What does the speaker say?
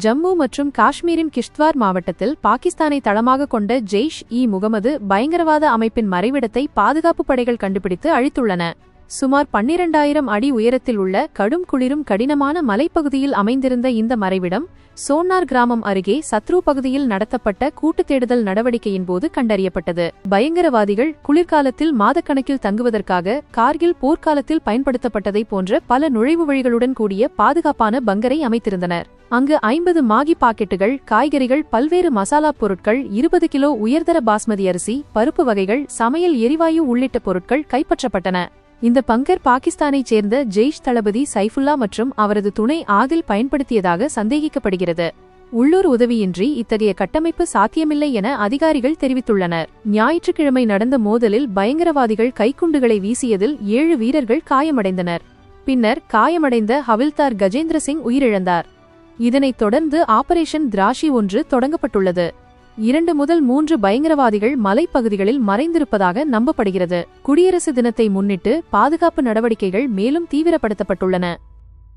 ஜம்மு மற்றும் காஷ்மீரின் கிஷ்த்வார் மாவட்டத்தில் பாகிஸ்தானை தளமாக கொண்ட ஜெய்ஷ் இ முகமது பயங்கரவாத அமைப்பின் மறைவிடத்தை பாதுகாப்பு படைகள் கண்டுபிடித்து அழித்துள்ளன. சுமார் பன்னிரண்டாயிரம் அடி உயரத்தில் உள்ள கடும் குளிரும் கடினமான மலைப்பகுதியில் அமைந்திருந்த இந்த மறைவிடம் சோனார் கிராமம் அருகே சத்ரு பகுதியில் நடத்தப்பட்ட கூட்டு தேடுதல் நடவடிக்கையின் போது கண்டறியப்பட்டது. பயங்கரவாதிகள் குளிர்காலத்தில் மாதக்கணக்கில் தங்குவதற்காக கார்கில் போர்க்காலத்தில் பயன்படுத்தப்பட்டதை போன்ற பல நுழைவு வழிகளுடன் கூடிய பாதுகாப்பான பங்கரை அமைத்திருந்தனர். அங்கு ஐம்பது மாகி பாக்கெட்டுகள் காய்கறிகள் பல்வேறு மசாலா பொருட்கள் இருபது கிலோ உயர்தர பாஸ்மதி அரிசி பருப்பு வகைகள் சமையல் எரிவாயு உள்ளிட்ட பொருட்கள் கைப்பற்றப்பட்டன. இந்த பங்கர் பாகிஸ்தானைச் சேர்ந்த ஜெய்ஷ் தளபதி சைஃபுல்லா மற்றும் அவரது துணை ஆதில் பயன்படுத்தியதாக சந்தேகிக்கப்படுகிறது. உள்ளூர் உதவியின்றி இத்தகைய கட்டமைப்பு சாத்தியமில்லை என அதிகாரிகள் தெரிவித்துள்ளனர். ஞாயிற்றுக்கிழமை நடந்த மோதலில் பயங்கரவாதிகள் கைக்குண்டுகளை வீசியதில் ஏழு வீரர்கள் காயமடைந்தனர். பின்னர் காயமடைந்த ஹவில்தார் கஜேந்திர சிங் உயிரிழந்தார். இதனைத் தொடர்ந்து ஆபரேஷன் திராஷி ஒன்று தொடங்கப்பட்டுள்ளது. இரண்டு முதல் மூன்று பயங்கரவாதிகள் மலைப்பகுதிகளில் மறைந்திருப்பதாக நம்பப்படுகிறது. குடியரசு தினத்தை முன்னிட்டு பாதுகாப்பு நடவடிக்கைகள் மேலும் தீவிரப்படுத்தப்பட்டுள்ளன.